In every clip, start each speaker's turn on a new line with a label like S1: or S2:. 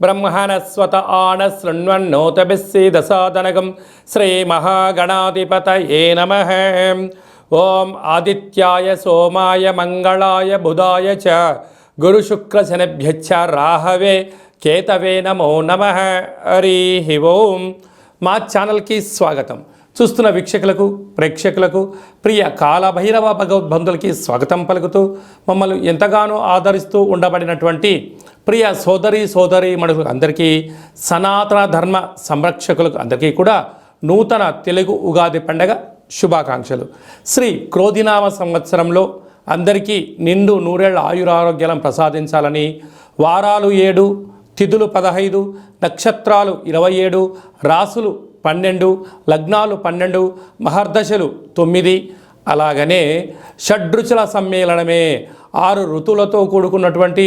S1: బ్రహ్మణస్వత ఆన శృణ్వన్నోతభిస్సీదసాదనగం ఏ నమ ఓం ఆదిత్యాయ సోమాయ మంగళాయ బుధాయ చ గురుశుక్రశనభ్యచ్చ రాహవే కేతవే నమో నమ హరి ఓం మా ఛానల్కి స్వాగతం. చూస్తున్న వీక్షకులకు ప్రేక్షకులకు ప్రియ కాలభైరవ భగవద్బంధులకి స్వాగతం పలుకుతూ మమ్మల్ని ఎంతగానో ఆదరిస్తూ ఉండబడినటువంటి ప్రియ సోదరి సోదరి మనుషులకు అందరికీ సనాతన ధర్మ సంరక్షకులకు అందరికీ కూడా నూతన తెలుగు ఉగాది పండగ శుభాకాంక్షలు. శ్రీ క్రోధినామ సంవత్సరంలో అందరికీ నిండు నూరేళ్ళ ఆయురారోగ్యాలను ప్రసాదించాలని వారాలు ఏడు తిథులు పదహైదు నక్షత్రాలు ఇరవై ఏడు రాసులు పన్నెండు లగ్నాలు పన్నెండు మహర్దశలు తొమ్మిది. అలాగనే షడ్రుచుల సమ్మేళనమే ఆరు ఋతువులతో కూడుకున్నటువంటి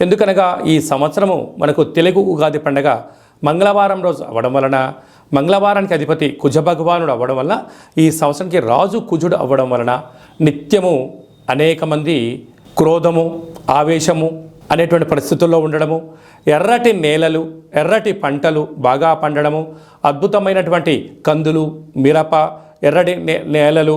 S1: ఎందుకనగా ఈ సంవత్సరము మనకు తెలుగు ఉగాది పండగ మంగళవారం రోజు అవ్వడం వలన మంగళవారానికి అధిపతి కుజ భగవానుడు అవ్వడం వలన ఈ సంవత్సరానికి రాజు కుజుడు అవ్వడం వలన నిత్యము అనేక మంది క్రోధము ఆవేశము అనేటువంటి పరిస్థితుల్లో ఉండడము ఎర్రటి నేలలు ఎర్రటి పంటలు బాగా పండడము అద్భుతమైనటువంటి కందులు మిరప ఎర్రటి నే- నేలలు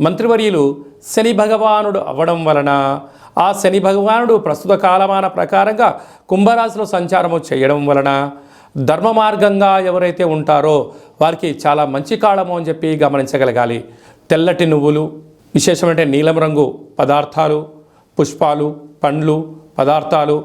S1: మంత్రివర్యులు శని భగవానుడు అవ్వడం వలన ఆ శని భగవానుడు ప్రస్తుత కాలమాన ప్రకారంగా కుంభరాశిలో సంచారము చేయడం వలన ధర్మ మార్గంగా ఎవరైతే ఉంటారో వారికి చాలా మంచి కాలము అని చెప్పి గమనించగలగాలి. తెల్లటి నువ్వులు విశేషమైన నీలం రంగు పదార్థాలు పుష్పాలు పండ్లు పదార్థాలు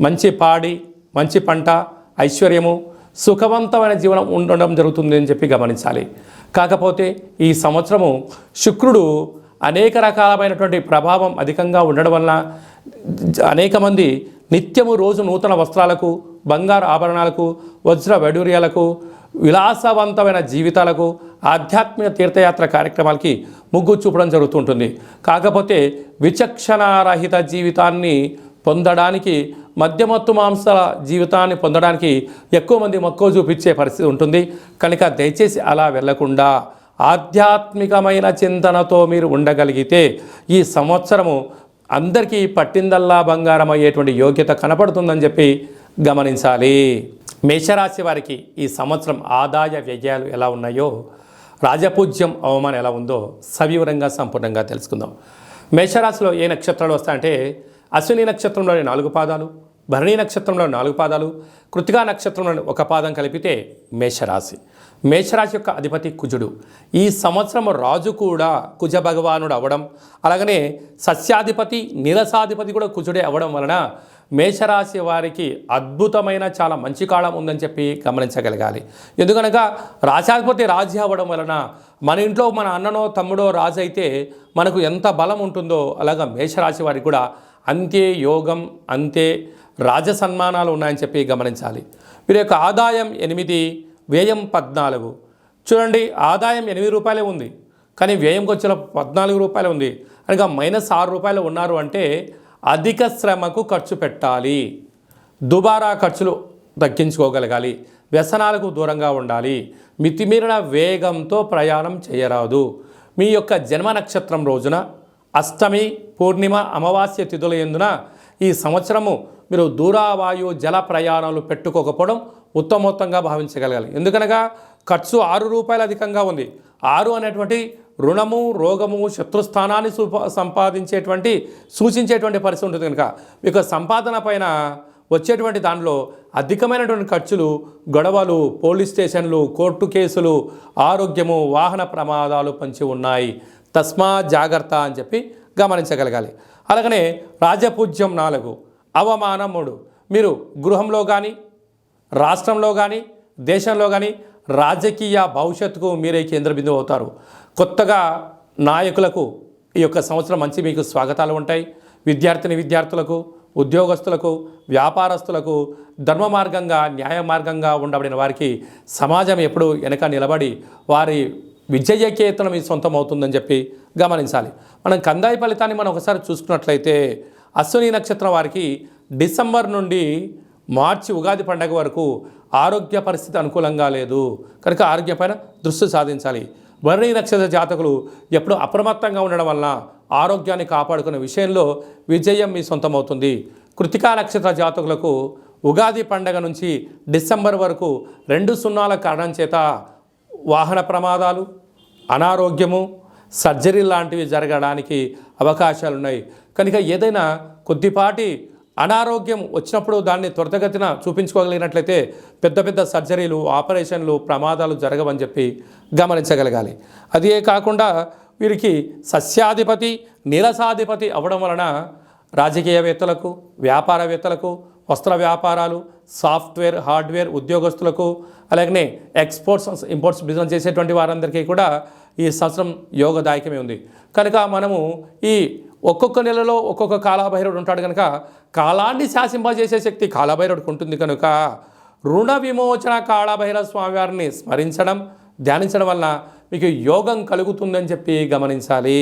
S1: మంచి పాడి మంచి పంట ఐశ్వర్యము సుఖవంతమైన జీవనం ఉండడం జరుగుతుంది అని చెప్పి గమనించాలి. కాకపోతే ఈ సంవత్సరము శుక్రుడు అనేక రకాలమైనటువంటి ప్రభావం అధికంగా ఉండడం వలన అనేక మంది నిత్యము రోజు నూతన వస్త్రాలకు బంగారు ఆభరణాలకు వజ్ర వైడూర్యాలకు విలాసవంతమైన జీవితాలకు ఆధ్యాత్మిక తీర్థయాత్ర కార్యక్రమాలకి ముగ్గు చూపడం జరుగుతుంటుంది. కాకపోతే విచక్షణారహిత జీవితాన్ని పొందడానికి మధ్యమత్తు మాంసాల జీవితాన్ని పొందడానికి ఎక్కువ మంది మక్కువ చూపించే పరిస్థితి ఉంటుంది. కనుక దయచేసి అలా వెళ్ళకుండా ఆధ్యాత్మికమైన చింతనతో మీరు ఉండగలిగితే ఈ సంవత్సరము అందరికీ పట్టిందల్లా బంగారం అయ్యేటువంటి యోగ్యత కనపడుతుందని చెప్పి గమనించాలి. మేషరాశి వారికి ఈ సంవత్సరం ఆదాయ వ్యయాలు ఎలా ఉన్నాయో రాజపూజ్యం అవమానం ఎలా ఉందో సవివరంగా సంపూర్ణంగా తెలుసుకుందాం. మేషరాశిలో ఏ నక్షత్రాలు వస్తాయంటే అశ్విని నక్షత్రంలోని నాలుగు పాదాలు భరణి నక్షత్రంలో నాలుగు పాదాలు కృతికా నక్షత్రంలోని ఒక పాదం కలిపితే మేషరాశి. మేషరాశి యొక్క అధిపతి కుజుడు. ఈ సంవత్సరం రాజు కూడా కుజ భగవానుడు అవ్వడం అలాగనే సస్యాధిపతి నీరసాధిపతి కూడా కుజుడే అవ్వడం వలన మేషరాశి వారికి అద్భుతమైన చాలా మంచి కాలం ఉందని చెప్పి గమనించగలగాలి. ఎందుకనగా రాశాధిపతి రాజు అవ్వడం వలన మన ఇంట్లో మన అన్ననో తమ్ముడో రాజు అయితే మనకు ఎంత బలం ఉంటుందో అలాగా మేషరాశి వారికి కూడా అంతే యోగం అంతే రాజ సన్మానాలు ఉన్నాయని చెప్పి గమనించాలి. వీరి యొక్క ఆదాయం ఎనిమిది వ్యయం పద్నాలుగు. చూడండి ఆదాయం ఎనిమిది రూపాయలే ఉంది కానీ వ్యయంకి వచ్చిన పద్నాలుగు రూపాయలు ఉంది. అనగా మైనస్ ఆరు రూపాయలు ఉన్నారు అంటే అధిక శ్రమకు ఖర్చు పెట్టాలి. దుబారా ఖర్చులు తగ్గించుకోగలగాలి. వ్యసనాలకు దూరంగా ఉండాలి. మితిమీరిన వేగంతో ప్రయాణం చేయరాదు. మీ యొక్క జన్మ నక్షత్రం రోజున అష్టమి పూర్ణిమ అమావాస్య తిథుల ఎందున ఈ సంవత్సరము మీరు దూరావాయు జల ప్రయాణాలు పెట్టుకోకపోవడం ఉత్తమోత్తంగా భావించగలగాలి. ఎందుకనగా ఖర్చు ఆరు రూపాయలు అధికంగా ఉంది. ఆరు అనేటువంటి రుణము రోగము శత్రుస్థానాన్ని సూప సంపాదించేటువంటి సూచించేటువంటి పరిస్థితి ఉంటుంది కనుక మీకు సంపాదన పైన వచ్చేటువంటి దానిలో అధికమైనటువంటి ఖర్చులు గొడవలు పోలీస్ స్టేషన్లు కోర్టు కేసులు ఆరోగ్యము వాహన ప్రమాదాలు పంచి ఉన్నాయి. తస్మా జాగ్రత్త అని చెప్పి గమనించగలగాలి. అలాగనే రాజపూజ్యం నాలుగు అవమానం మూడు. మీరు గృహంలో కానీ రాష్ట్రంలో కానీ దేశంలో కానీ రాజకీయ భవిష్యత్తుకు మీరే కేంద్ర బిందువు అవుతారు. కొత్తగా నాయకులకు ఈ యొక్క సంవత్సరం మంచి మీకు స్వాగతాలు ఉంటాయి. విద్యార్థిని విద్యార్థులకు ఉద్యోగస్తులకు వ్యాపారస్తులకు ధర్మ మార్గంగా న్యాయ మార్గంగా ఉండబడిన వారికి సమాజం ఎప్పుడూ వెనక నిలబడి వారి విజయకేతనం మీ సొంతం అవుతుందని చెప్పి గమనించాలి. మనం కందాయి ఫలితాన్ని మనం ఒకసారి చూసుకున్నట్లయితే అశ్విని నక్షత్రం వారికి డిసెంబర్ నుండి మార్చి ఉగాది పండగ వరకు ఆరోగ్య పరిస్థితి అనుకూలంగా లేదు. కనుక ఆరోగ్యపైన దృష్టి సాధించాలి. వరుణి నక్షత్ర జాతకులు ఎప్పుడు అప్రమత్తంగా ఉండడం వలన ఆరోగ్యాన్ని కాపాడుకునే విషయంలో విజయం మీ సొంతమవుతుంది. కృతికా నక్షత్ర జాతకులకు ఉగాది పండగ నుంచి డిసెంబర్ వరకు రెండు సున్నాల కారణం చేత వాహన ప్రమాదాలు అనారోగ్యము సర్జరీ లాంటివి జరగడానికి అవకాశాలు ఉన్నాయి కనుక ఏదైనా కొద్దిపాటి అనారోగ్యం వచ్చినప్పుడు దాన్ని త్వరితగతిన చూపించుకోగలిగినట్లయితే పెద్ద పెద్ద సర్జరీలు ఆపరేషన్లు ప్రమాదాలు జరగవని చెప్పి గమనించగలగాలి. అదే కాకుండా వీరికి సస్యాధిపతి నీరసాధిపతి అవ్వడం వలన రాజకీయవేత్తలకు వ్యాపారవేత్తలకు వస్త్ర వ్యాపారాలు సాఫ్ట్వేర్ హార్డ్వేర్ ఉద్యోగస్తులకు అలాగనే ఎక్స్పోర్ట్స్ ఇంపోర్ట్స్ బిజినెస్ చేసేటువంటి వారందరికీ కూడా ఈ సంవత్సరం యోగదాయకమే ఉంది. కనుక మనము ఈ ఒక్కొక్క నెలలో ఒక్కొక్క కాలాభైరవుడు ఉంటాడు కనుక కాలాన్ని శాసింపజేసే శక్తి కాలభైరవుడికి ఉంటుంది కనుక రుణ విమోచన కాళభైరవ స్వామివారిని స్మరించడం ధ్యానించడం వలన మీకు యోగం కలుగుతుందని చెప్పి గమనించాలి.